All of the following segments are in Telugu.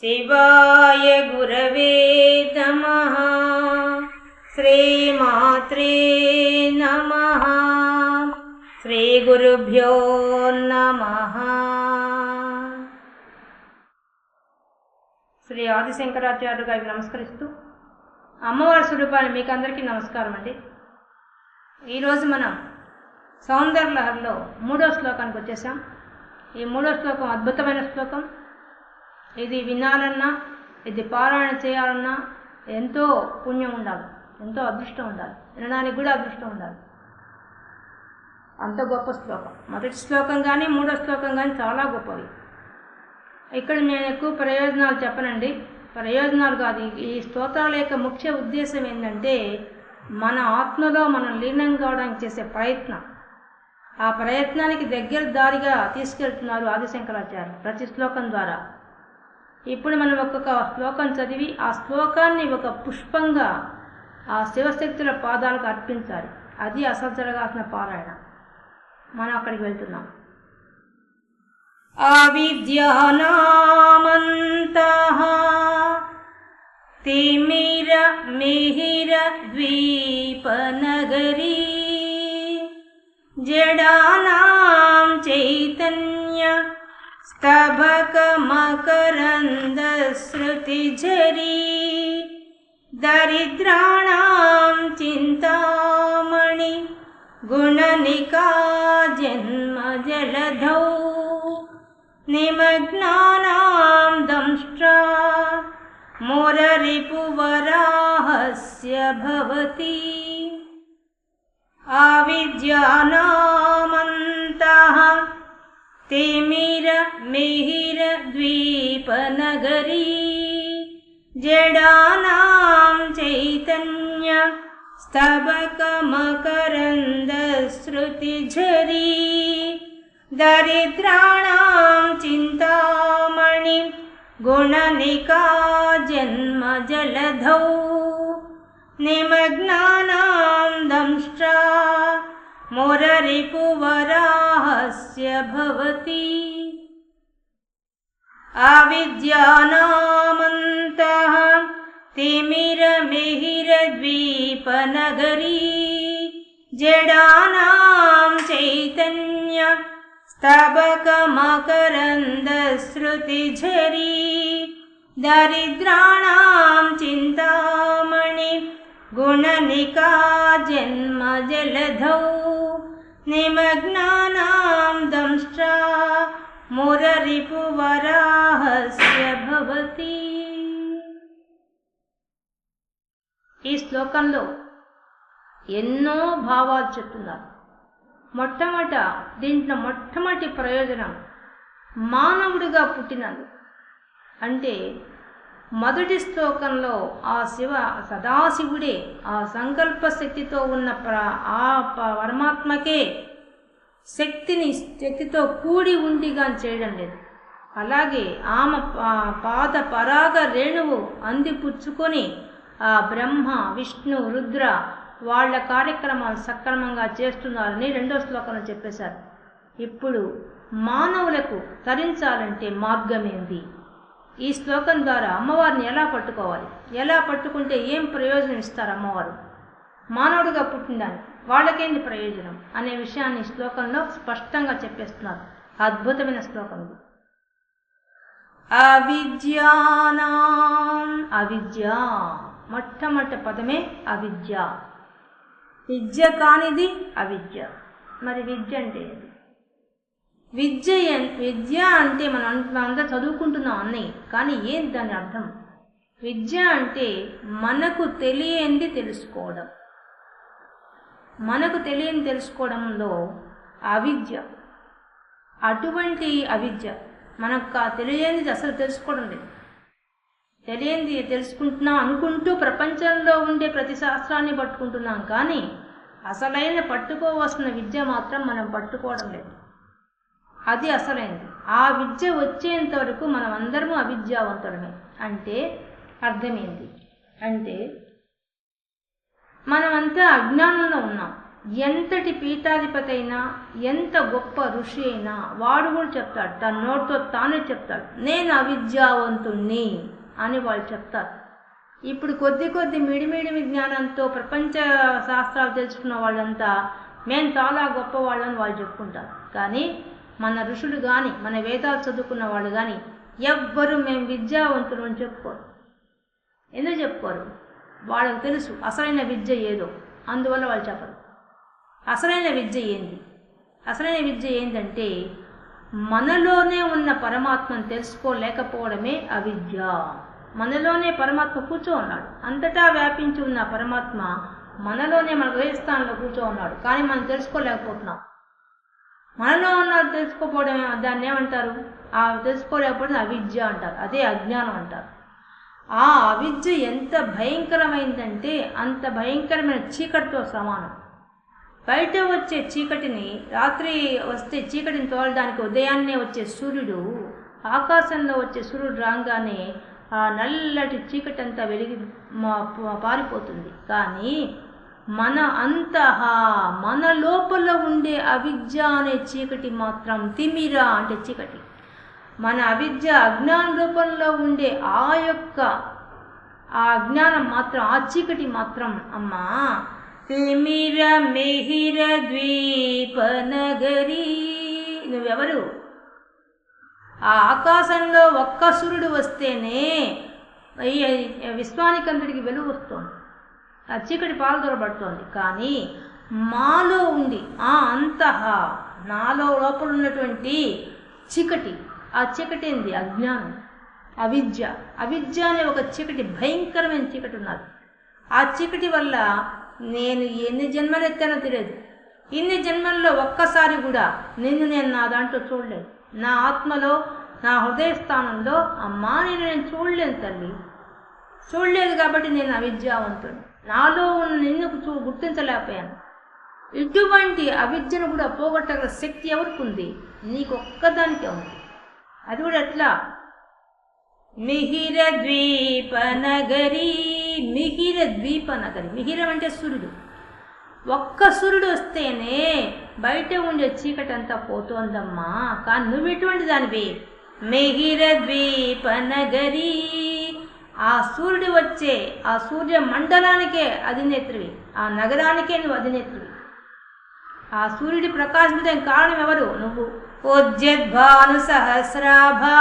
శివాయ గురవే నమ శ్రీమాత్రే నమ శ్రీ గురుభ్యో శ్రీ ఆదిశంకరాచార్య గారికి నమస్కరిస్తూ అమ్మవారి స్వరూపాన్ని మీకు అందరికీ నమస్కారం అండి. ఈరోజు మనం సౌందర్యలహర్లో మూడో శ్లోకానికి వచ్చేసాం. ఈ మూడో శ్లోకం అద్భుతమైన శ్లోకం. ఇది వినాలన్నా ఇది పారాయణ చేయాలన్నా ఎంతో పుణ్యం ఉండాలి ఎంతో అదృష్టం ఉండాలి వినడానికి కూడా అదృష్టం ఉండాలి. అంత గొప్ప శ్లోకం. మొదటి శ్లోకం కానీ మూడో శ్లోకం కానీ చాలా గొప్పవి. ఇక్కడ నేను ఎక్కువ ప్రయోజనాలు చెప్పనండి. ప్రయోజనాలు కాదు ఈ స్తోత్రాల యొక్క ముఖ్య ఉద్దేశం ఏంటంటే మన ఆత్మలో మనం లీనం కావడానికి చేసే ప్రయత్నం. ఆ ప్రయత్నానికి దగ్గర దారిగా తీసుకెళ్తున్నారు ఆదిశంకరాచార్య ప్రతి శ్లోకం ద్వారా. ఇప్పుడు మనం ఒక్కొక్క శ్లోకం చదివి ఆ శ్లోకాన్ని ఒక పుష్పంగా ఆ శివశక్తుల పాదాలకు అర్పించాలి. అది అసలు జరగాల్సిన పారాయణ. మనం అక్కడికి వెళ్తున్నాం. అవిద్యానామంతః తిమిర మిహిర ద్వీపనగరీ జడానా स्तभकमकरन्दश्रुतिझरी दरिद्राणां चिन्तामणि गुणनिका जन्मजलधौ निमग्नानां दंष्ट्रा मुररिपुवराहस्य भवति। आविद्यानामन्तः तिमिर मिहिर द्वीपनगरी जडानां चैतन्य स्तबकमकरन्दश्रुतिझरी दरिद्राणां चिन्तामणि गुणनिका जन्मजलधौ निमग्नानां दंष्ट्रा अविद्यानामन्तः तिमिरमिहिरद्वीपनगरी जडानां चैतन्य स्तबकमकरन्दश्रुतिझरी दरिद्राणां चिन्तामणि गुणनिका जन्मजलधौ निमग्नानां दंष्ट्रा మురరిపువరాహస్య భవతి ఈ శ్లోకంలో ఎన్నో భావాలు చెప్తున్నారు మొట్టమొదట దీంట్లో మొట్టమొదటి ప్రయోజనం మానవుడిగా పుట్టినందు అంటే మొదటి శ్లోకంలో ఆ శివ సదాశివుడే ఆ సంకల్ప శక్తితో ఉన్న ప్ర ఆ పరమాత్మకే శక్తిని శక్తితో కూడి ఉండిగా చేయడం లేదు. అలాగే ఆమె పాద పరాగ రేణువు అందిపుచ్చుకొని ఆ బ్రహ్మ విష్ణు రుద్ర వాళ్ళ కార్యక్రమాలు సక్రమంగా చేస్తున్నారని రెండో శ్లోకంలో చెప్పేశారు. ఇప్పుడు మానవులకు తరించాలంటే మార్గమేంది ఈ శ్లోకం ద్వారా అమ్మవారిని ఎలా పట్టుకోవాలి? ఎలా పట్టుకుంటే ఏం ప్రయోజనం ఇస్తారు అమ్మవారు? మానవుడిగా పుట్టిందాన్ని వాళ్ళకేంటి ప్రయోజనం అనే విషయాన్ని శ్లోకంలో స్పష్టంగా చెప్పేస్తున్నారు. అద్భుతమైన శ్లోకం ఇది. అవిద్యానాం అవిద్య. మొట్టమొదటి పదమే అవిద్య. విద్య కానిది అవిద్య. మరి విద్య అంటే ఏది విద్య విద్య అంటే మనం అందరూ చదువుకుంటున్నాం అన్నయ్య. కానీ ఏంటి దాని అర్థం? విద్య అంటే మనకు తెలియంది తెలుసుకోవడం. మనకు తెలియని తెలుసుకోవడంలో అవిద్య. అటువంటి అవిద్య. మనకు తెలియనిది అసలు తెలుసుకోవడం లేదు. తెలియంది తెలుసుకుంటున్నాం అనుకుంటూ ప్రపంచంలో ఉండే ప్రతి శాస్త్రాన్ని పట్టుకుంటున్నాం కానీ అసలైన పట్టుకోవాల్సిన విద్య మాత్రం మనం పట్టుకోవడం లేదు. అది అసలైంది. ఆ విద్య వచ్చేంత వరకు మనం అందరము అవిద్యావంతుడమే అంటే అర్థమైంది అంటే మనమంతా అజ్ఞానంలో ఉన్నాం. ఎంతటి పీఠాధిపతి అయినా ఎంత గొప్ప ఋషి అయినా వాడు కూడా చెప్తాడు. తన నోటితో తానే చెప్తాడు. నేను అవిద్యావంతుణ్ణి అని వాళ్ళు చెప్తారు. ఇప్పుడు కొద్ది కొద్ది మిడిమిడి విజ్ఞానంతో ప్రపంచ శాస్త్రాలు తెలుసుకున్న వాళ్ళంతా మేము చాలా గొప్ప వాళ్ళని వాళ్ళు చెప్పుకుంటారు. కానీ మన ఋషులు కానీ మన వేదాలు చదువుకున్న వాళ్ళు కానీ ఎవ్వరు మేము విద్యావంతులు అని చెప్పుకోరు. ఎందుకు చెప్పుకోరు? వాళ్ళకి తెలుసు అసలైన విద్య ఏదో అందువల్ల వాళ్ళు చెప్పరు. అసలైన విద్య ఏంది? అసలైన విద్య ఏంటంటే మనలోనే ఉన్న పరమాత్మను తెలుసుకోలేకపోవడమే అవిద్య. మనలోనే పరమాత్మ కూర్చో ఉన్నాడు. అంతటా వ్యాపించి ఉన్న పరమాత్మ మనలోనే మన హృదయస్థానంలో కూర్చో ఉన్నాడు. కానీ మనం తెలుసుకోలేకపోతున్నాం. మనలో ఉన్నారు తెలుసుకోపోవడం దాన్ని ఏమంటారు? ఆ తెలుసుకోలేకపోతే అవిద్య అంటారు. అదే అజ్ఞానం అంటారు. ఆ అవిద్య ఎంత భయంకరమైందంటే అంత భయంకరమైన చీకటితో సమానం. బయట వచ్చే చీకటిని రాత్రి వస్తే చీకటిని తోలడానికి ఉదయాన్నే వచ్చే సూర్యుడు ఆకాశంలో వచ్చే సూర్యుడు రాగానే ఆ నల్లటి చీకటి అంతా వెలిగి మా- పారిపోతుంది. కానీ మన అంతః మన లోపల ఉండే అవిద్య అనే చీకటి మాత్రం తిమిర అంటే చీకటి. మన అవిద్య అజ్ఞాన రూపంలో ఉండే ఆ యొక్క ఆ అజ్ఞానం మాత్రం ఆ చీకటి మాత్రం అమ్మా. తిమిర మిహిర ద్వీప నగరి నువ్వెవరు? ఆ ఆకాశంలో ఒక్క సూర్యుడు వస్తేనే ఈ విశ్వానికంతటికి ఆ చీకటి పాల్దొరబడుతోంది కానీ మాలో ఉండి ఆ అంతః నాలో లోపల ఉన్నటువంటి చీకటి. ఆ చీకటి ఏంది? అజ్ఞానం. అవిద్య. అవిద్య అనే ఒక చీకటి భయంకరమైన చీకటి ఉన్నది. ఆ చీకటి వల్ల నేను ఎన్ని జన్మలు ఎత్తానో తెలియదు. ఇన్ని జన్మల్లో ఒక్కసారి కూడా నిన్ను నేను నా దాంట్లో చూడలేదు. నా ఆత్మలో నా హృదయ స్థానంలో అమ్మా నేను నేను చూడలేను తల్లి. చూడలేదు కాబట్టి నేను అవిద్యావంతుడు నాలో ఉన్న నిన్ను చూ గుర్తించలేకపోయాను. ఇటువంటి అవిద్యను కూడా పోగొట్టగల శక్తి ఎవరికి ఉంది నీకు ఒక్కదానికే ఉంది. అది కూడా ఎట్లా? మిహిర ద్వీప నగరి మిహిర ద్వీప నగరి మిహిరం అంటే సూర్యుడు. ఒక్క సూర్యుడు వస్తేనే బయట ఉండే చీకటి అంతా పోతోందమ్మా. కానీ నువ్వు ఎటువంటి దానివి. మిహిర ద్వీప నగరీ ఆ సూర్యుడు వచ్చే ఆ సూర్య మండలానికే అధినేత్రివి. ఆ నగరానికే నువ్వు అధినేత్రివి. ఆ సూర్యుడి ప్రకాశించడానికి కారణం ఎవరు? నువ్వు. ఉజ్జద్భాను సహస్రాభా.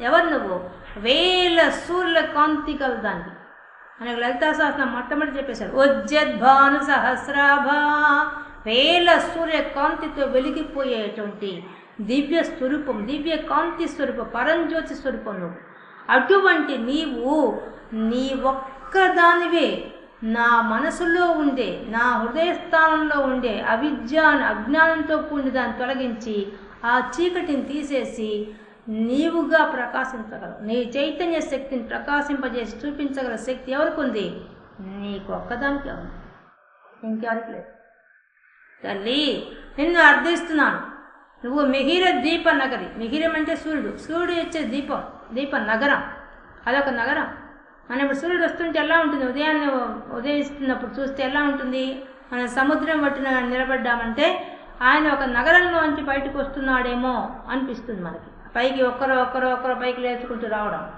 ఎవరు నువ్వు? వేల సూర్యుల కాంతి కలదాన్ని మనకు లలితా శాస్త్రం మొట్టమొదటి చెప్పేశారు. ఉజ్జద్భాను సహస్రాభా. వేల సూర్య కాంతితో వెలిగిపోయేటువంటి దివ్య స్వరూపం దివ్య కాంతి స్వరూపం పరంజ్యోతి స్వరూపం నువ్వు. అటువంటి నీవు నీ ఒక్కదానివే. నా మనసులో ఉండే నా హృదయస్థానంలో ఉండే అవిద్య అజ్ఞానంతో కూడిన దాన్ని తొలగించి ఆ చీకటిని తీసేసి నీవుగా ప్రకాశించగలవు. నీ చైతన్య శక్తిని ప్రకాశింపజేసి చూపించగల శక్తి ఎవరికి ఉంది? నీకు ఒక్కదానికి ఉంది. ఇంకెవరికి లేదు. తల్లి నిన్ను అర్థిస్తున్నాను. నువ్వు మిహిర దీప నగరి. మిహిరం అంటే సూర్యుడు. సూర్యుడు ఇచ్చే దీపం దీప నగరం. అదొక నగరం. మనం ఇప్పుడు సూర్యుడు వస్తుంటే ఎలా ఉంటుంది? ఉదయాన్నే ఉదయిస్తున్నప్పుడు చూస్తే ఎలా ఉంటుంది? మనం సముద్రం పట్టిన నిలబడ్డామంటే ఆయన ఒక నగరంలోంచి బయటకు వస్తున్నాడేమో అనిపిస్తుంది మనకి. పైకి ఒక్కరు ఒక్కరు ఒక్కరు పైకి లేచుకుంటూ రావడం.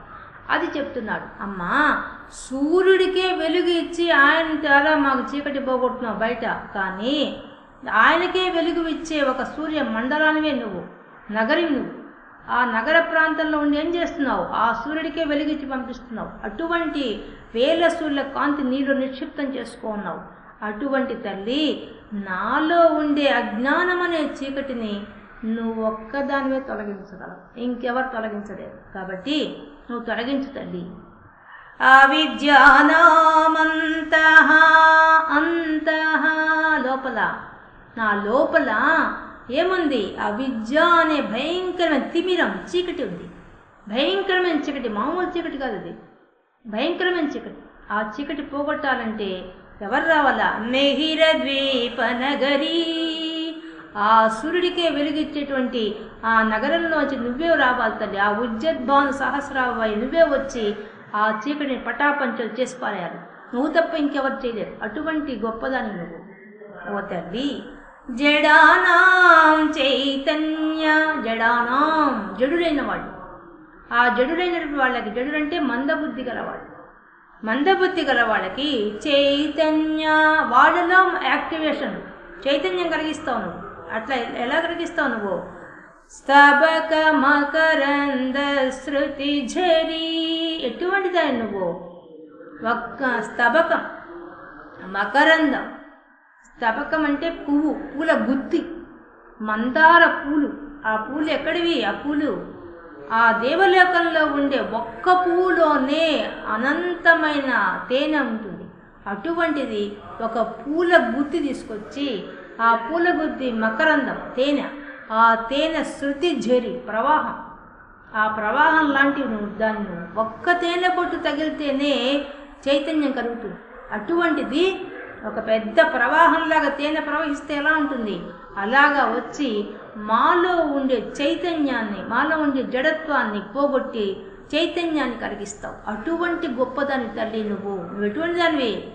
అది చెప్తున్నాడు. అమ్మా సూర్యుడికే వెలుగు ఇచ్చి ఆయన ద్వారా మాకు చీకటి పోగొట్టున్నావు బయట. కానీ ఆయనకే వెలుగు ఇచ్చే ఒక సూర్య మండలానివే నువ్వు. నగరి నువ్వు. ఆ నగర ప్రాంతంలో ఉండి ఏం చేస్తున్నావు? ఆ సూర్యుడికే వెలిగించి పంపిస్తున్నావు. అటువంటి వేల సూర్యుల కాంతి నీలో నిక్షిప్తం చేసుకున్నావు అటువంటి తల్లి నాలో ఉండే అజ్ఞానం అనే చీకటిని నువ్వు ఒక్కదానివే తొలగించగలవు. ఇంకెవరు తొలగించలేరు. కాబట్టి నువ్వు తొలగించు తల్లి. అవిద్యానామంత అంత లోపల. నా లోపల ఏముంది? అవిద్య అనే భయంకరమైన తిమిరం చీకటి ఉంది. భయంకరమైన చీకటి మామూలు చీకటి కాదు అది. భయంకరమైన చీకటి. ఆ చీకటి పోగొట్టాలంటే ఎవరు రావాలా? మెహిర ద్వీప నగరీ. ఆ సూర్యుడికే వెలుగిచ్చేటువంటి ఆ నగరంలోంచి నువ్వే రావాలి తల్లి. ఆ ఉజ్జద్భాను సహస్రాబాయి నువ్వే వచ్చి ఆ చీకటిని పటాపంచలు చేసి పారాయాలి. నువ్వు తప్ప ఇంకెవరు చేయలేరు. అటువంటి గొప్పదాన్ని నువ్వు. ఓ తల్లి జడానాం చైతన్య జడానాం జడులైన వాళ్ళు ఆ జడులైన వాళ్ళకి జడులంటే మందబుద్ధి గలవాళ్ళు మందబుద్ధి గల వాళ్ళకి చైతన్య వాళ్ళలో యాక్టివేషన్ చైతన్యం కలిగిస్తావు నువ్వు. అట్లా ఎలా కలిగిస్తావు నువ్వు? స్తబక మకరంద శృతి ఝరి. ఎటువంటిదా నువ్వు? ఒక్క స్తబకం మకరందం. స్తబకం అంటే పువ్వు పూల గుత్తి మందార పూలు. ఆ పూలు ఎక్కడివి? ఆ పూలు ఆ దేవలోకంలో ఉండే ఒక్క పువ్వులోనే అనంతమైన తేనె ఉంటుంది. అటువంటిది ఒక పూల గుత్తి తీసుకొచ్చి ఆ పూల గుత్తి మకరందం తేనె. ఆ తేనె శృతి జరి ప్రవాహం. ఆ ప్రవాహం లాంటివి నువ్వు దాన్ని ఒక్క తేనె పొట్టు తగిలితేనే చైతన్యం కలుగుతుంది. అటువంటిది ఒక పెద్ద ప్రవాహంలాగా తేనె ప్రవహిస్తే ఎలా ఉంటుంది? అలాగా వచ్చి మాలో ఉండే చైతన్యాన్ని మాలో ఉండే జడత్వాన్ని పోగొట్టి చైతన్యాన్ని కలిగిస్తావు. అటువంటి గొప్పదాని తల్లి నువ్వు. నువ్వు ఎటువంటి దానివి?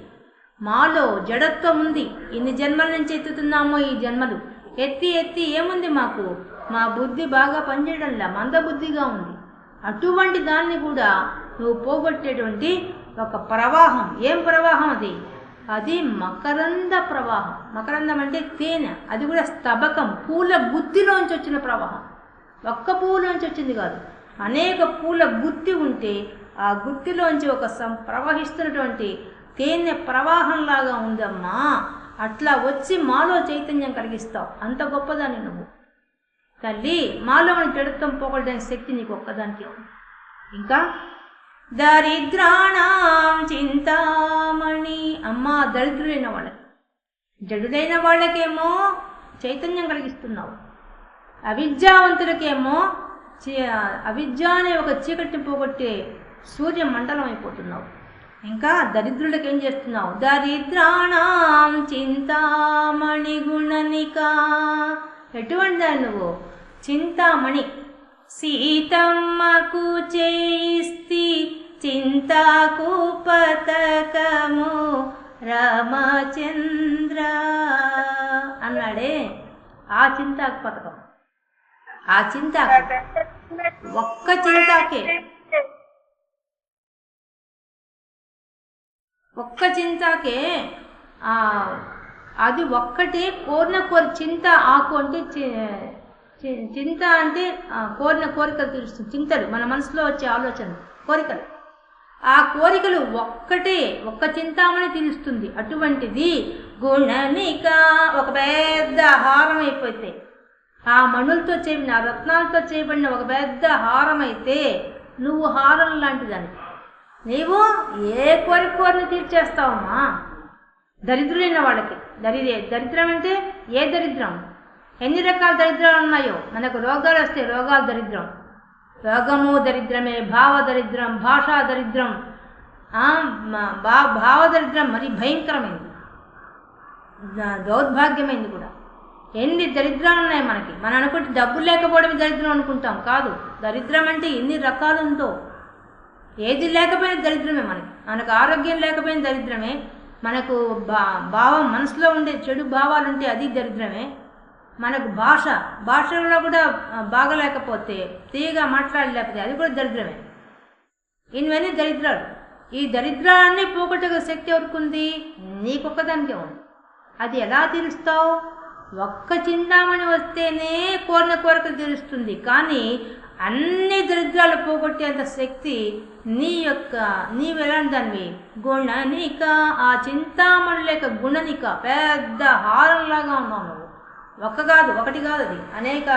మాలో జడత్వం ఉంది. ఇన్ని జన్మల నుంచి ఎత్తుతున్నామో ఈ జన్మలు. ఎత్తి ఎత్తి ఏముంది మాకు? మా బుద్ధి బాగా పనిచేయడంలా మందబుద్ధిగా ఉంది. అటువంటి దాన్ని కూడా నువ్వు పోగొట్టేటువంటి ఒక ప్రవాహం. ఏం ప్రవాహం అది? అది మకరంద ప్రవాహం. మకరందం అంటే తేనె. అది కూడా స్తబకం పూల గుత్తిలోంచి వచ్చిన ప్రవాహం. ఒక్క పువ్వులోంచి వచ్చింది కాదు. అనేక పూల గుత్తి ఉంటే ఆ గుత్తిలోంచి ఒక సం ప్రవహిస్తున్నటువంటి తేనె ప్రవాహంలాగా ఉందమ్మా. అట్లా వచ్చి మాలో చైతన్యం కలిగిస్తావు. అంత గొప్పదాన్ని నువ్వు. తల్లి మాలో ఉన్న జడత్వం పోగొట్టడానికి శక్తి నీకు ఒక్కదానికి ఉంది. ఇంకా దరిద్రాణం చింతామణి. అమ్మా దరిద్రులైన వాళ్ళకి జడులైన వాళ్ళకేమో చైతన్యం కలిగిస్తున్నావు. అవిద్యావంతులకేమో చి- అవిద్య అనే ఒక చీకటిని పోగొట్టే సూర్య మండలం అయిపోతున్నావు. ఇంకా దరిద్రులకు ఏం చేస్తున్నావు? దరిద్రాణం చింతామణి గుణనిక. ఎటువంటి దాన్ని నువ్వు? చింతామణి. సీతమ్మకు చేయిస్తి చింతాకు పతకము రామచంద్ర అన్నాడే. ఆ చింతాకు పథకం ఆ చింతాకు. ఒక్క చింతాకే. ఒక్క చింతాకే. అది ఒక్కటే కోరిన కోరి చింత ఆకు అంటే చింత అంటే ఆ, కోరిన కోరికలు తీరుస్తుంది. చింతలు. మన మనసులో వచ్చే ఆలోచన కోరికలు. ఆ కోరికలు ఒక్కటే ఒక్క చింతామణి తీరుస్తుంది. అటువంటిది గుణనిక ఒక పెద్ద హారం అయిపోతే ఆ మణులతో చేయబడిన ఆ రత్నాలతో చేయబడిన ఒక పెద్ద హారం అయితే నువ్వు హారం లాంటిదాన్ని నీవు ఏ కోరిక కోరిని తీర్చేస్తావమ్మా? దరిద్రులైన వాళ్ళకి. దరిద్ర దరిద్రం అంటే ఏ దరిద్రం? ఎన్ని రకాల దరిద్రాలు ఉన్నాయో మనకు రోగాలు వస్తే రోగాలు దరిద్రం. రోగము దరిద్రమే భావ దరిద్రం భాషా దరిద్రం. బా భా భావ దరిద్రం మరి భయంకరమైంది. దౌర్భాగ్యమైంది కూడా. ఎన్ని దరిద్రాలు ఉన్నాయి మనకి? మనం అనుకుంటే డబ్బు లేకపోవడమే దరిద్రం అనుకుంటాం. కాదు దరిద్రం అంటే ఎన్ని రకాలు ఉందో. ఏది లేకపోయినా దరిద్రమే మనకి. మనకు ఆరోగ్యం లేకపోయిన దరిద్రమే. మనకు బా భావం మనసులో ఉండే చెడు భావాలు ఉంటే అది దరిద్రమే. మనకు భాష భాషలో కూడా బాగలేకపోతే తీయగా మాట్లాడలేకపోతే అది కూడా దరిద్రమే. ఇవన్నీ దరిద్రాలు. ఈ దరిద్రాలన్నీ పోగొట్టగల శక్తి ఎవరికి నీకొక్కదానికే ఉంది. అది ఎలా తీరుస్తావు? ఒక్క చిందామణి వస్తేనే కోరిన కోరిక తీరుస్తుంది. కానీ అన్ని దరిద్రాలు పోగొట్టేంత శక్తి నీ యొక్క నీవు ఎలాంటి దానివి? గుణనిక. ఆ చింతామణి లేక గుణనిక. పెద్ద హారంలాగా ఉన్నావు నువ్వు. ఒక్క కాదు ఒకటి కాదు అది. అనేక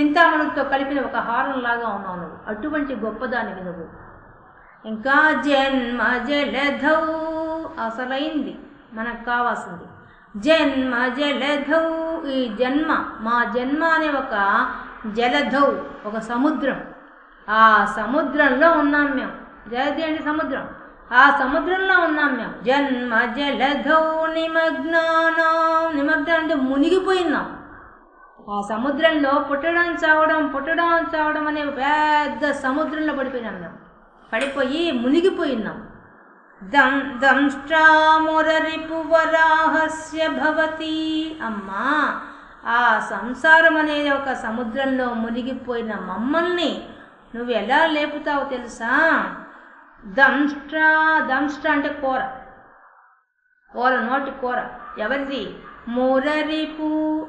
చింతామణులతో కలిపిన ఒక హారంలాగా ఉన్నావు. అటువంటి గొప్పదానివి నువ్వు. ఇంకా జన్మ జలధౌ అసలైంది. మనకు కావాల్సింది. జన్మ జలధౌ ఈ జన్మ మా జన్మ అనే ఒక జలధౌ ఒక సముద్రం. ఆ సముద్రంలో ఉన్నాం మేము. జలధి అంటే సముద్రం. ఆ సముద్రంలో ఉన్నాం మేము. జన్మ జలధౌ నిమగ్నానం. నిమగ్నం అంటే మునిగిపోయినాం. ఆ సముద్రంలో పుట్టడం చావడం పుట్టడం చావడం అనే పెద్ద సముద్రంలో పడిపోయినాం మేము. పడిపోయి మునిగిపోయినాం. దం దంష్ట్రామురరిపువరాహస్య భవతి. అమ్మా ఆ సంసారం అనేది ఒక సముద్రంలో మునిగిపోయిన మమ్మల్ని నువ్వు ఎలా లేపుతావు తెలుసా? దంష్ట్రా దంష్ట్ర అంటే కూర. కూర నోటి కూర. ఎవరిది? మురరిపు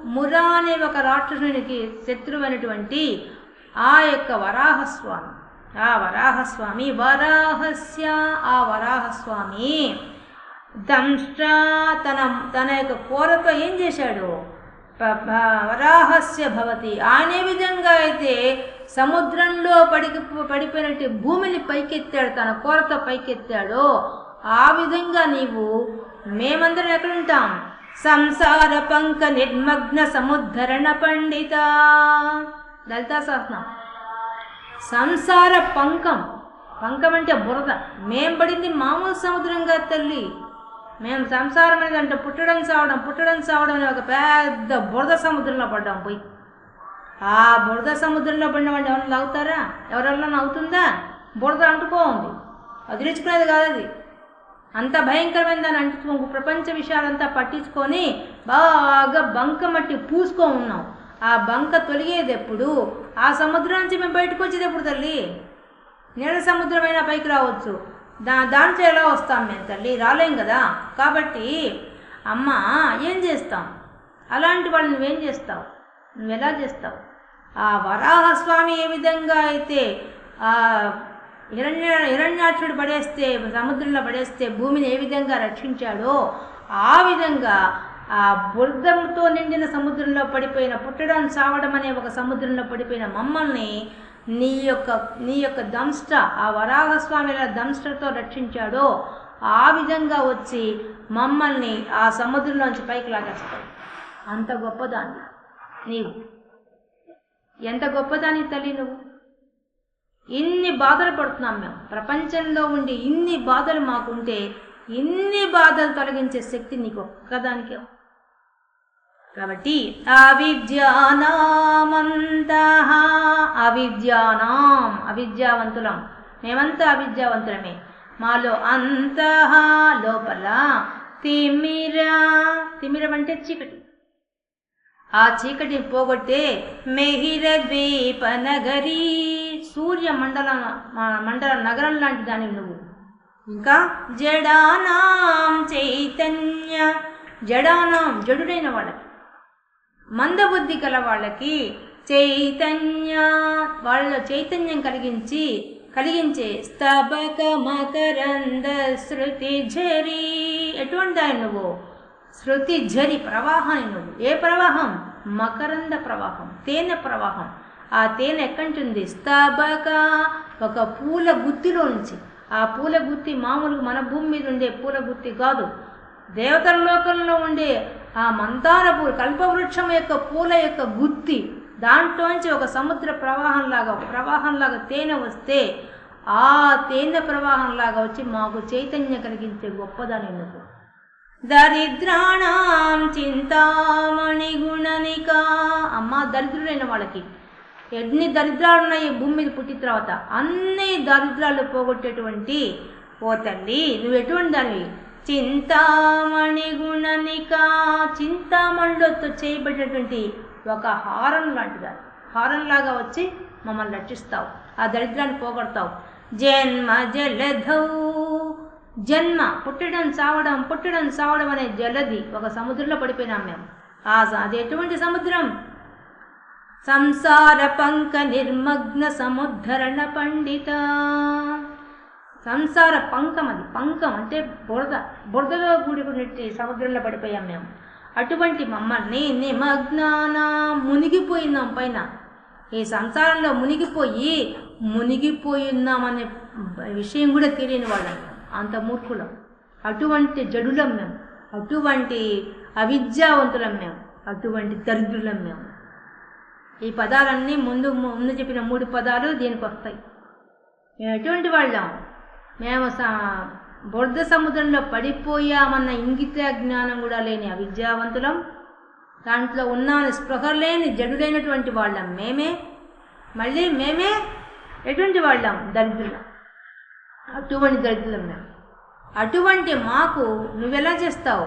ముర అనే ఒక రాక్షసునికి శత్రువైనటువంటి ఆ యొక్క వరాహస్వామి. ఆ వరాహస్వామి వరాహస్య ఆ వరాహస్వామి. దంష్ట్ర తన తన యొక్క కూరతో ఏం చేశాడు? వరాహస్య భవతి. అనే విధంగా అయితే సముద్రంలో పడికి పడిపోయినట్టు భూమిని పైకెత్తాడు తన కోరతో పైకెత్తాడో ఆ విధంగా నీవు మేమందరం ఎక్కడుంటాం? సంసార పంక నిర్మగ్న సముద్ధరణ పండిత. లలితా సహస్రం. సంసార పంకం. పంకం అంటే బురద. మేం పడింది మామూలు సముద్రంగా తల్లి. మేము సంసారం అనేది అంటే పుట్టడం సావడం పుట్టడం సావడం అనే ఒక పెద్ద బురద సముద్రంలో పడ్డాం పోయి. ఆ బురద సముద్రంలో పడిన వాళ్ళు ఎవరైనా లాగుతారా? ఎవరెవరిలో అవుతుందా బురద అంటుకోంది వదిలించుకునేది కాదు అది అంత భయంకరమైన దాన్ని అంటుకో ప్రపంచ విషయాలంతా పట్టించుకొని బాగా బంక మట్టి పూసుకో ఉన్నాం. ఆ బంక తొలిగేది ఎప్పుడు ఆ సముద్రం నుంచి మేము బయటకు వచ్చేది ఎప్పుడు తల్లి? నీళ్ళ సముద్రమైనా పైకి రావచ్చు. దా దాంట్లో ఎలా వస్తాం మేము తల్లి? రాలేం కదా? కాబట్టి అమ్మ ఏం చేస్తాం? అలాంటి వాళ్ళు నువ్వేం చేస్తావు? నువ్వు ఎలా చేస్తావు? ఆ వరాహస్వామి ఏ విధంగా అయితే ఆ హిరణ్య హిరణ్యాక్షుడు పడేస్తే సముద్రంలో పడేస్తే భూమిని ఏ విధంగా రక్షించాడో ఆ విధంగా ఆ బురదంతో నిండిన సముద్రంలో పడిపోయిన పుట్టడం సావడం అనే ఒక సముద్రంలో పడిపోయిన మమ్మల్ని నీ యొక్క నీ యొక్క దంష్ట ఆ వరాహస్వామిల దంష్టతో రక్షించాడో ఆ విధంగా వచ్చి మమ్మల్ని ఆ సముద్రంలోంచి పైకి లాగేస్తాడు. అంత గొప్పదాన్ని నీవు ఎంత గొప్పదాని తల్లి నువ్వు? ఇన్ని బాధలు పడుతున్నాం మేము. ప్రపంచంలో ఉండి ఇన్ని బాధలు మాకుంటే ఇన్ని బాధలు తొలగించే శక్తి నీకు ఒక్కదానికే కాబట్టి అవిద్యానామంత అవిద్యానాం అవిద్యావంతులం. మేమంతా అవిద్యావంతులమే. మాలో అంతః లోపల తిమిర తిమిరం అంటే చీకటి. ఆ చీకటి పోగొట్టే మెహిర ద్వీప నగరి సూర్య మండల మండల నగరం లాంటి దాని నువ్వు. ఇంకా జడానాం చైతన్య జడానాం జడుడైన వాళ్ళకి మందబుద్ధి గల వాళ్ళకి చైతన్య వాళ్ళలో చైతన్యం కలిగించి కలిగించే స్తబక మకరంద శృతి ఝరి. ఎటువంటి ఆయన నువ్వు? శృతి జరి ప్రవాహాన్ని నువ్వు ఏ ప్రవాహం? మకరంద ప్రవాహం. తేనె ప్రవాహం. ఆ తేనె ఎక్కంటుంది స్తబక ఒక పూల గుత్తిలో నుంచి. ఆ పూల గుత్తి మామూలుగా మన భూమి మీద ఉండే పూల గుత్తి కాదు. దేవతల లోకంలో ఉండే ఆ మందార పూలు కల్పవృక్షం యొక్క పూల యొక్క గుత్తి దాంట్లోంచి ఒక సముద్ర ప్రవాహంలాగా ప్రవాహంలాగా తేనె వస్తే ఆ తేనె ప్రవాహంలాగా వచ్చి మాకు చైతన్యం కలిగించే గొప్పదాని నువ్వు దరిద్రాణం చింతామణి గుణనిక. అమ్మ దరిద్రుడైన వాళ్ళకి. ఎన్ని దరిద్రాలు ఉన్నాయి భూమి మీద పుట్టిన తర్వాత? అన్ని దరిద్రాలు పోగొట్టేటువంటి ఓ తల్లి. నువ్వు ఎటువంటి దానివి? చింతామణి గుణనిక. చింతామణిలో చేయబడినటువంటి ఒక హారం హారన్ లాగా వచ్చి మమ్మల్ని రక్షిస్తావు. ఆ దరిద్రాన్ని పోగొడతావు. జన్మ జలధౌ జన్మ పుట్టడం చావడం పుట్టడం చావడం అనే జలది ఒక సముద్రంలో పడిపోయినాం మేము. ఆ అది ఎటువంటి సముద్రం? సంసార పంక నిర్మగ్న సముద్ధరణ పండిత. సంసార పంకం అది పంకం అంటే బురద. బురదలో కూడుకున్నట్టు సముద్రంలో పడిపోయాం మేము. అటువంటి మమ్మల్ని నిమగ్నాన మునిగిపోయినాం పైన. ఈ సంసారంలో మునిగిపోయి మునిగిపోయి ఉన్నామనే విషయం కూడా తెలియని వాళ్ళం. అంత మూర్ఖులం. అటువంటి జడులం మేము అటువంటి అవిద్యావంతులం మేము అటువంటి దరిద్రులం మేము ఈ పదాలన్నీ ముందు ముందు చెప్పిన మూడు పదాలు దీనికి వస్తాయి. మేము ఎటువంటి వాళ్ళం? మేము స బురద సముద్రంలో పడిపోయామన్న ఇంగిత జ్ఞానం కూడా లేని అవిద్యావంతులం. దాంట్లో ఉన్నాను స్పృహ లేని జడులైనటువంటి వాళ్ళం మేమే. మళ్ళీ మేమే ఎటువంటి వాళ్ళం? దరిద్రులం. అటువంటి దరిద్రులం మేము అటువంటి మాకు నువ్వెలా చేస్తావు?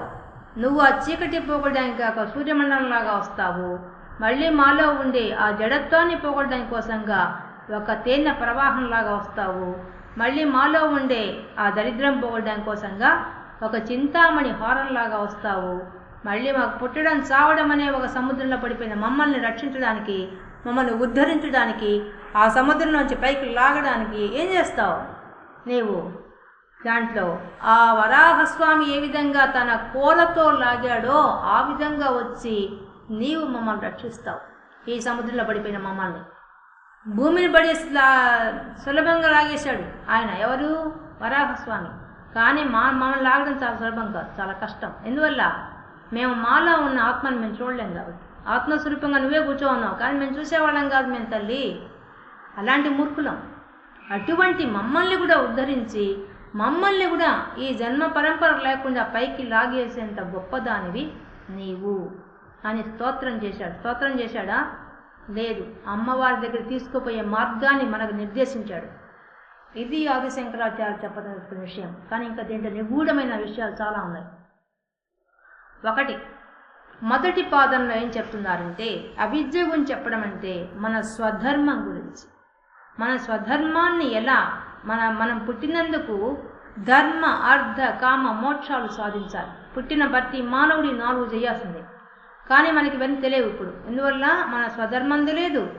నువ్వు ఆ చీకటి పోగొట్టడానికి కాక సూర్యమండలంలాగా వస్తావు. మళ్ళీ మాలో ఉండే ఆ జడత్వాన్ని పోగొట్టడానికి కోసంగా ఒక తేనె ప్రవాహంలాగా వస్తావు. మళ్ళీ మాలో ఉండే ఆ దరిద్రం పోగొట్టడానికి కోసంగా ఒక చింతామణి హారంలాగా వస్తావు. మళ్ళీ మాకు పుట్టడం చావడం అనే ఒక సముద్రంలో పడిపోయిన మమ్మల్ని రక్షించడానికి మమ్మల్ని ఉద్ధరించడానికి ఆ సముద్రం నుంచి పైకి లాగడానికి ఏం చేస్తావు? నీవు. దాంట్లో ఆ వరాహస్వామి ఏ విధంగా తన కోలతో లాగాడో ఆ విధంగా వచ్చి నీవు మమ్మల్ని రక్షిస్తావు. ఈ సముద్రంలో పడిపోయిన మమ్మల్ని. భూమిని పడి సులభంగా లాగేశాడు. ఆయన ఎవరు? వరాహస్వామి. కానీ మా మమ్మల్ని లాగడం చాలా సులభం కాదు చాలా కష్టం. ఎందువల్ల? మేము మాలో ఉన్న ఆత్మని మేము చూడలేం కాబట్టి. ఆత్మస్వరూపంగా నువ్వే కూర్చో ఉన్నావు. కానీ మేము చూసేవాళ్ళం కాదు మేము తల్లి. అలాంటి మూర్ఖులం. అటువంటి మమ్మల్ని కూడా ఉద్ధరించి మమ్మల్ని కూడా ఈ జన్మ పరంపర లేకుండా పైకి లాగేసేంత గొప్పదానివి నీవు అని స్తోత్రం చేశాడు. స్తోత్రం చేశాడా? లేదు. అమ్మవారి దగ్గర తీసుకుపోయే మార్గాన్ని మనకు నిర్దేశించాడు. ఇది ఆదిశంకరాచార్య చెప్పదలుచుకున్న విషయం. కానీ ఇంకా దీంట్లో నిగూఢమైన విషయాలు చాలా ఉన్నాయి. ఒకటి మొదటి పాదంలో ఏం చెప్తున్నారంటే అవిద్య గురించి చెప్పడం అంటే మన స్వధర్మం గురించి. మన స్వధర్మాన్ని ఎలా మన మనం పుట్టినందుకు ధర్మ అర్ధ కామ మోక్షాలు సాధించాలి. పుట్టిన ప్రతి మానవుడి నాలుగు చేయాల్సిందే. కానీ మనకి ఇవన్నీ తెలియవు ఇప్పుడు. ఎందువల్ల? మన స్వధర్మం తెలియదు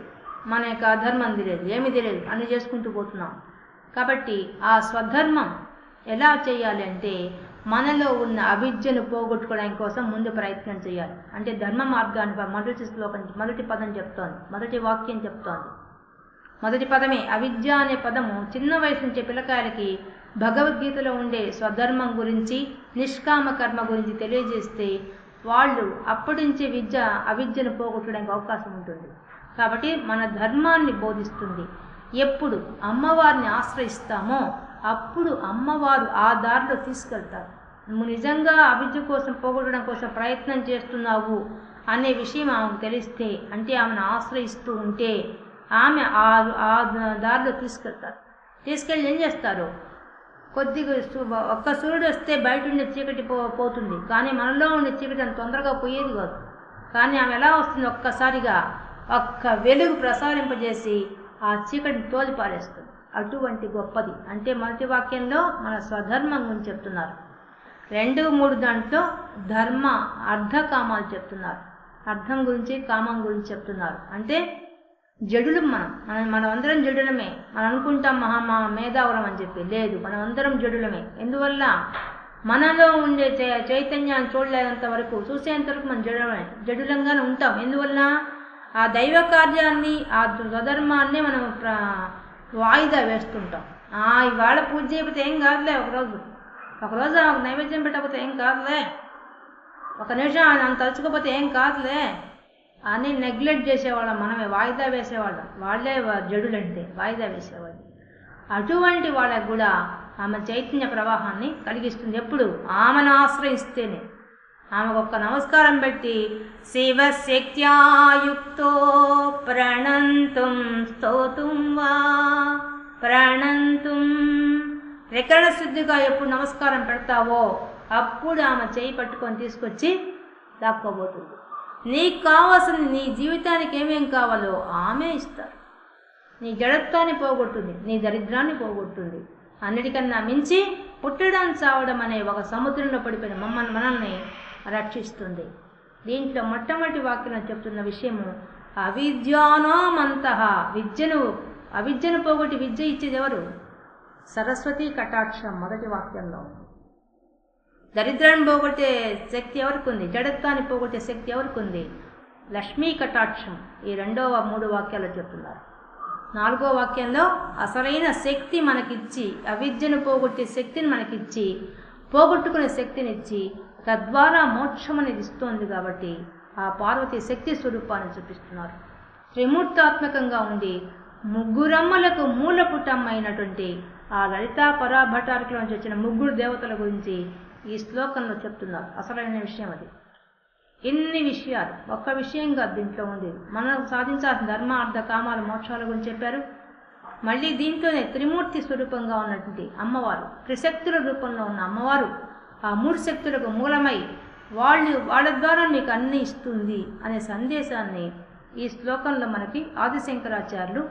మన యొక్క అధర్మం తెలియదు ఏమీ తెలియదు. అన్ని చేసుకుంటూ పోతున్నాం. కాబట్టి ఆ స్వధర్మం ఎలా చేయాలి అంటే మనలో ఉన్న అవిద్యను పోగొట్టుకోవడానికి కోసం ముందు ప్రయత్నం చేయాలి. అంటే ధర్మ మార్గాన్ని మొదటి శ్లోకం మొదటి పదం చెప్తోంది మొదటి వాక్యం చెప్తోంది. మొదటి పదమే అవిద్య అనే పదము చిన్న వయసు నుంచే పిల్లకాయలకి భగవద్గీతలో ఉండే స్వధర్మం గురించి నిష్కామ కర్మ గురించి తెలియజేస్తే వాళ్ళు అప్పటి నుంచే విద్య అవిద్యను పోగొట్టడానికి అవకాశం ఉంటుంది. కాబట్టి మన ధర్మాన్ని బోధిస్తుంది. ఎప్పుడు అమ్మవారిని ఆశ్రయిస్తామో అప్పుడు అమ్మవారు ఆ దారిలో తీసుకెళ్తారు. నువ్వు నిజంగా అభివృద్ధి కోసం పోగొట్టడం కోసం ప్రయత్నం చేస్తున్నావు అనే విషయం ఆమెకు తెలిస్తే అంటే ఆమెను ఆశ్రయిస్తూ ఉంటే ఆమె ఆ ఆ దారిలో తీసుకెళ్తారు. తీసుకెళ్ళి ఏం చేస్తారు? కొద్దిగా ఒక్క సూర్యుడు వస్తే బయట ఉండే చీకటి పో పోతుంది. కానీ మనలో ఉండే చీకటి అంత తొందరగా పోయేది కాదు. కానీ ఆమె ఎలా వస్తుంది? ఒక్కసారిగా ఒక్క వెలుగు ప్రసారింపజేసి ఆ చీకటిని తోలి పారేస్తుంది. అటువంటి గొప్పది. అంటే మొదటి వాక్యంలో మన స్వధర్మం గురించి చెప్తున్నారు. రెండు మూడు దాంట్లో ధర్మ అర్ధకామాలు చెప్తున్నారు. అర్థం గురించి కామం గురించి చెప్తున్నారు. అంటే జడులం మనం. మనం మనం అందరం జడులమే. మనం అనుకుంటాం మహా మా మేధావులం అని చెప్పి. లేదు మనం అందరం జడులమే. ఎందువల్ల? మనలో ఉండే చై- చైతన్యాన్ని చూడలేనంత వరకు చూసేంత వరకు మనం జడమే జడులంగానే ఉంటాం. ఎందువల్ల? ఆ దైవ కార్యాన్ని ఆ స్వధర్మాన్ని మనం వాయిదా వేస్తుంటాం. ఆ ఇవాళ పూజ చేయకపోతే ఏం కాదులే ఒకరోజు. ఒకరోజు నైవేద్యం పెట్టకపోతే ఏం కాదులే. ఒక నిమిషం ఆయన అంత తలుచుకోకపోతే ఏం కాదులే. అని నెగ్లెక్ట్ చేసేవాళ్ళం. మనమే వాయిదా వేసేవాళ్ళం. వాళ్ళే జడులంటే వాయిదా వేసేవాళ్ళు. అటువంటి వాళ్ళకు కూడా ఆమె చైతన్య ప్రవాహాన్ని కలిగిస్తుంది. ఎప్పుడు? ఆమెను ఆశ్రయిస్తేనే. ఆమెకు ఒక్క నమస్కారం పెట్టి శివశక్త్యాయుక్తో ప్రణంతుం స్తోతుం వా ప్రణంతుం. రెకరణ శుద్ధిగా ఎప్పుడు నమస్కారం పెడతావో అప్పుడు ఆమె చేయి పట్టుకొని తీసుకొచ్చి దాక్కోబోతుంది. నీకు కావాల్సింది నీ జీవితానికి ఏమేం కావాలో ఆమె ఇస్తారు. నీ జడత్వాన్ని పోగొట్టుంది నీ దరిద్రాన్ని పోగొట్టుంది. అన్నిటికన్నా మించి పుట్టడం చావడం అనే ఒక సముద్రంలో పడిపోయిన మమ్మల్ని మనల్ని రక్షిస్తుంది. దీంట్లో మొట్టమొదటి వాక్యం చెప్తున్న విషయము అవిద్యానోమంత. విద్యను అవిద్యను పోగొట్టి విద్య ఇచ్చేది ఎవరు? సరస్వతి కటాక్షం మొదటి వాక్యంలో దరిద్రాన్ని పోగొట్టే శక్తి ఎవరికి ఉంది జడత్వాన్ని పోగొట్టే శక్తి ఎవరికి ఉంది లక్ష్మీ కటాక్షం. ఈ రెండవ మూడు వాక్యాలు చెప్తున్నారు. నాలుగో వాక్యంలో అసలైన శక్తి మనకిచ్చి అవిద్యను పోగొట్టే శక్తిని మనకిచ్చి పోగొట్టుకునే శక్తిని ఇచ్చి తద్వారా మోక్షం అనేది ఇస్తోంది కాబట్టి ఆ పార్వతి శక్తి స్వరూపాన్ని చూపిస్తున్నారు. త్రిమూర్తాత్మకంగా ఉండి ముగ్గురమ్మలకు మూలపుటమైనటువంటి ఆ లలితా పరాభటారికలోంచి వచ్చిన ముగ్గురు దేవతల గురించి ఈ శ్లోకంలో చెప్తున్నారు. అసలైన విషయం అది. ఎన్ని విషయాలు ఒక్క విషయం కాదు దీంట్లో ఉంది మనం సాధించాల్సిన ధర్మ అర్థ కామాల మోక్షాల గురించి చెప్పారు. మళ్ళీ దీంట్లోనే త్రిమూర్తి స్వరూపంగా ఉన్నటువంటి అమ్మవారు త్రిశక్తుల రూపంలో ఉన్న అమ్మవారు ఆ మూడు శక్తులకు మూలమై వాళ్ళు వాళ్ళ ద్వారా మీకు అన్ని ఇస్తుంది అనే సందేశాన్ని ఈ శ్లోకంలో మనకి ఆదిశంకరాచార్యులు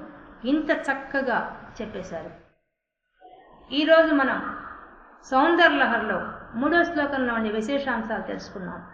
ఇంత చక్కగా చెప్పేశారు. ఈరోజు మనం సౌందర్యలహర్లో మూడో శ్లోకంలోని విశేషాంశాలు తెలుసుకున్నాం.